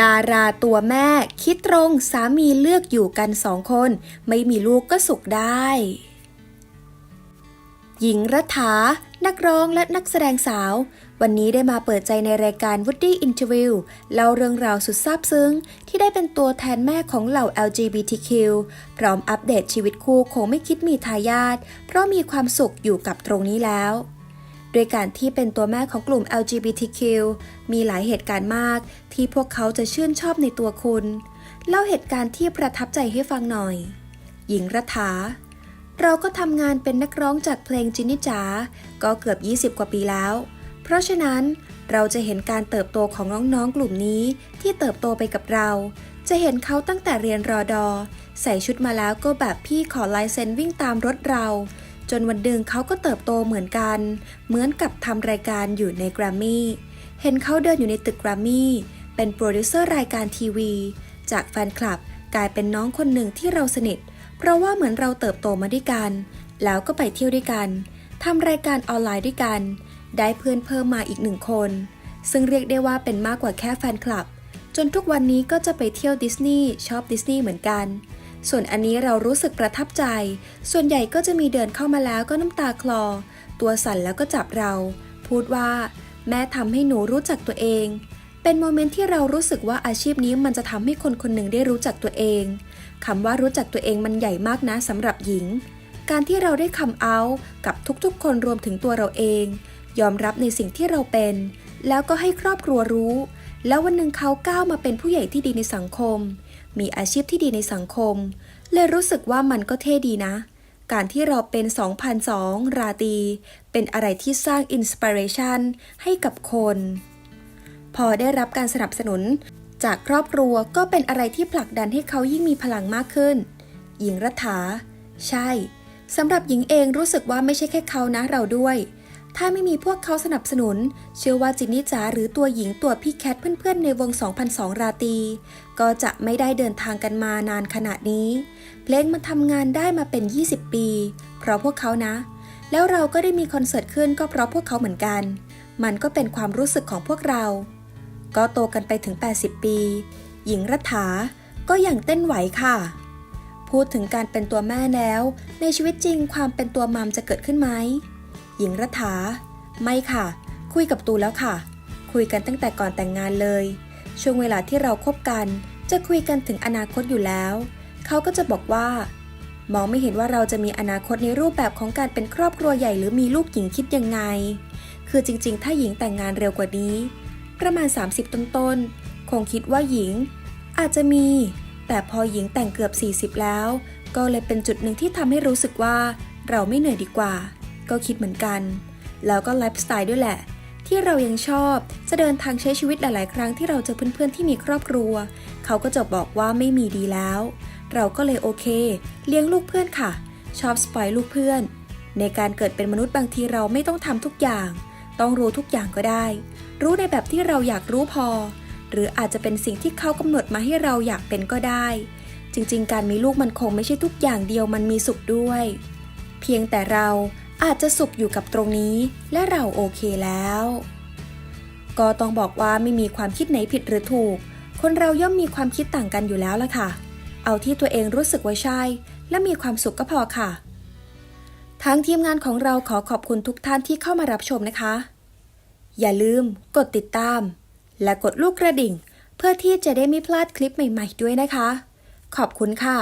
ดาราตัวแม่คิดตรงสามีเลือกอยู่กันสองคน ไม่มีลูกก็สุขได้ หญิงรัฐา นักร้องและนักแสดงสาว วันนี้ได้มาเปิดใจในรายการ Woody Interview เล่าเรื่องราวสุดซาบซึ้ง ที่ได้เป็นตัวแทนแม่ของเหล่า LGBTQ พร้อมอัปเดตชีวิตคู่คงไม่คิดมีทายาทเพราะมีความสุขอยู่กับตรงนี้แล้ว โดยการที่เป็นตัวแม่ของกลุ่ม LGBTQ มีหลายเหตุการณ์มาก ที่พวกเขาจะชื่นชอบในตัวคุณ เล่าเหตุการณ์ที่ประทับใจให้ฟังหน่อย หญิงรัฐา เราก็ทำงานเป็นนักร้องจากเพลงจินนิจาก็เกือบ 20 กว่าปีแล้ว เพราะฉะนั้นเราจะเห็นการเติบโตของน้องๆกลุ่มนี้ที่เติบโตไปกับเรา จะเห็นเขาตั้งแต่เรียนรอดอ ใส่ชุดมาแล้วก็แบบพี่ขอลายเซ็นวิ่งตามรถเรา จนวันหนึ่งเขาก็เติบโตเหมือนกัน เหมือนกับทำรายการอยู่ในแกรมมี่ เห็นเขาเดินอยู่ในตึกแกรมมี่ เป็นโปรดิวเซอร์รายการทีวี จากแฟนคลับกลายเป็นน้องคนหนึ่งที่เราสนิท เพราะว่าเหมือนเราเติบโตมาด้วยกัน แล้วก็ไปเที่ยวด้วยกัน ทำรายการออนไลน์ด้วยกัน ได้เพื่อนเพิ่มมาอีกหนึ่งคน ซึ่งเรียกได้ว่าเป็นมากกว่าแค่แฟนคลับ จนทุกวันนี้ก็จะไปเที่ยวดิสนีย์ชอบดิสนีย์เหมือนกัน ส่วนอันนี้เรารู้สึกประทับใจ ส่วนใหญ่ก็จะมีเดินเข้ามาแล้วก็น้ำตาคลอ ตัวสั่นแล้วก็จับเรา พูดว่า แม่ทำให้หนูรู้จักตัวเอง เป็นโมเมนต์ที่เรารู้สึกว่าอาชีพนี้มันจะทำให้คนคนหนึ่งได้รู้จักตัวเองคำว่ารู้จักตัวเองมันใหญ่มากนะสำหรับหญิง การที่เราได้คำเอากับทุกๆ คนรวมถึงตัวเราเอง ยอมรับในสิ่งที่เราเป็น แล้วก็ให้ครอบครัวรู้ แล้ววันหนึ่งเขาก้าวมาเป็นผู้ใหญ่ที่ดีในสังคม มีอาชีพที่ดีในสังคม เลยรู้สึกว่ามันก็เท่ดีนะ การที่เราเป็น 2002 ราตี เป็นอะไรที่สร้างอินสปิเรชันให้กับคน พอได้รับการสนับสนุน จากครอบครัวก็เป็นอะไรที่ผลักดันให้เขายิ่งมีพลังมากขึ้น หญิงรัฐา ใช่สำหรับหญิงเองรู้สึกว่าไม่ใช่แค่เขานะเราด้วย ถ้าไม่มีพวกเขาสนับสนุน เชื่อว่าจินนี่จ๋าหรือตัวหญิงตัวพี่แคทเพื่อนๆในวง 2002 ราตรีก็จะไม่ได้เดินทางกันมานานขนาดนี้ เพลงมันทำงานได้มาเป็น 20 ปี เพราะพวกเขานะ แล้วเราก็ได้มีคอนเสิร์ตขึ้นก็เพราะพวกเขาเหมือนกัน มันก็เป็นความรู้สึกของพวกเรา ก็โตกันไปถึง 80 ปี หญิงรัฐาก็ยังเต้นไหวค่ะ พูดถึงการเป็นตัวแม่แล้ว ในชีวิตจริงความเป็นตัวมัมจะเกิดขึ้นไหม หญิงรัฐา ไม่ค่ะ คุยกับตูแล้วค่ะ คุยกันตั้งแต่ก่อนแต่งงานเลย ช่วงเวลาที่เราคบกัน จะคุยกันถึงอนาคตอยู่แล้ว เขาก็จะบอกว่า มองไม่เห็นว่าเราจะมีอนาคตในรูปแบบของการเป็นครอบครัวใหญ่หรือมีลูกหญิงคิดยังไง คือจริงๆ ถ้าหญิงแต่งงานเร็วกว่านี้ ประมาณ 30 ต้นๆ คงคิดว่าหญิง อาจจะมี แต่พอหญิงแต่งเกือบ 40 แล้ว ก็เลยเป็นจุดหนึ่งที่ทำให้รู้สึกว่าเราไม่เหนื่อยดีกว่า ก็คิดเหมือนกัน แล้วก็ไลฟ์สไตล์ด้วยแหละ ที่เรายังชอบจะเดินทางใช้ชีวิตหลาย ๆ ครั้งที่เราเจอเพื่อน ๆ ที่มีครอบครัว เขาก็จะบอกว่าไม่มีดีแล้ว เราก็เลยโอเค เลี้ยงลูกเพื่อนค่ะ ชอบสปอยลูกเพื่อน ในการเกิดเป็นมนุษย์บางทีเราไม่ต้องทำทุกอย่าง ต้องรู้ทุกอย่างก็ได้ รู้ในแบบที่เราอยากรู้พอ หรืออาจจะเป็นสิ่งที่เขากำหนดมาให้เราอยากเป็นก็ได้จริงๆ การมีลูกมันคงไม่ใช่ทุกอย่างเดียวมันมีสุขด้วย เพียงแต่เรา อาจจะสุขอยู่กับตรงนี้ และเราโอเคแล้ว ก็ต้องบอกว่าไม่มีความคิดไหนผิดหรือถูก คนเราย่อมมีความคิดต่างกันอยู่แล้วล่ะค่ะ เอาที่ตัวเองรู้สึกว่าใช่ และมีความสุขก็พอค่ะทั้งทีมงานของเราขอขอบคุณทุกท่านที่เข้ามารับชมนะคะ อย่าลืม กดติดตาม และกดลูกกระดิ่ง เพื่อที่จะได้ไม่พลาดคลิปใหม่ ๆ ด้วยนะคะ ขอบคุณค่ะ